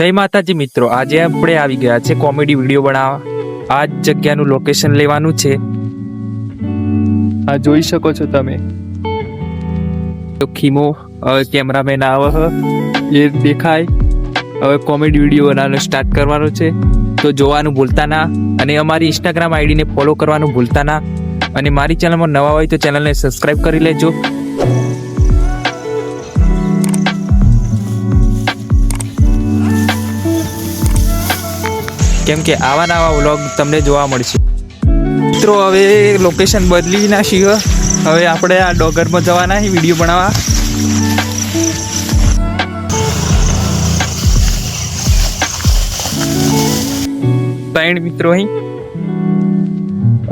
જય માતાજી મિત્રો આજે આપણે આવી ગયા છે કોમેડી વીડિયો બનાવવા. આ જ જગ્યાનું લોકેશન લેવાનું છે. આ જોઈ શકો છો તમે. તો ખીમો કેમેરામેન આવે એ દેખાય. હવે કોમેડી વીડિયો બનાવવાનો સ્ટાર્ટ કરવાનો છે. તો જોવાનું ભૂલતા ના. અને અમારી ઇન્સ્ટાગ્રામ આઈડીને ફોલો કરવાનું ભૂલતા ના. અને મારી ચેનલમાં નવા હોય તો ચેનલને સબસ્ક્રાઈબ કરી લેજો. કેમ કે આવા નવા વ્લોગ તમને જોવા મળશે. મિત્રો હવે લોકેશન બદલી નાખી હવે આપણે આ ડોગરમાં જવાના હી વીડિયો બનાવવા. ત્રણ મિત્રો અહીં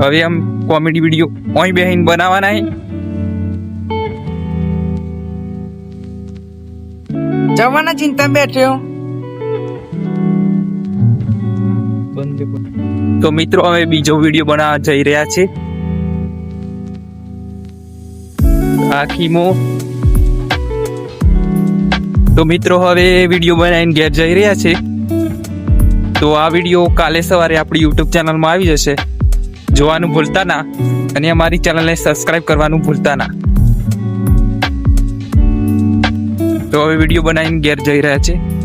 હવે આમ કોમેડી વીડિયો અહીં બેહીને બનાવવાના અહીં જવાના ચિંતા બેઠ્યો તો મિત્રો હવે બીજો વીડિયો બનાવવા જઈ રહ્યા છે. આ કીમો તો મિત્રો, હવે વીડિયો બનાવીને ઘેર જઈ રહ્યા છે. તો આ વીડિયો કાલે સવારે આપણી યુટ્યુબ ચેનલમાં આવી જશે. જોવાનું ભૂલતા ના. અને અમારી ચેનલને સબસ્ક્રાઇબ કરવાનું ભૂલતા ના. તો હવે વીડિયો બનાવીને ઘેર જઈ રહ્યા છે.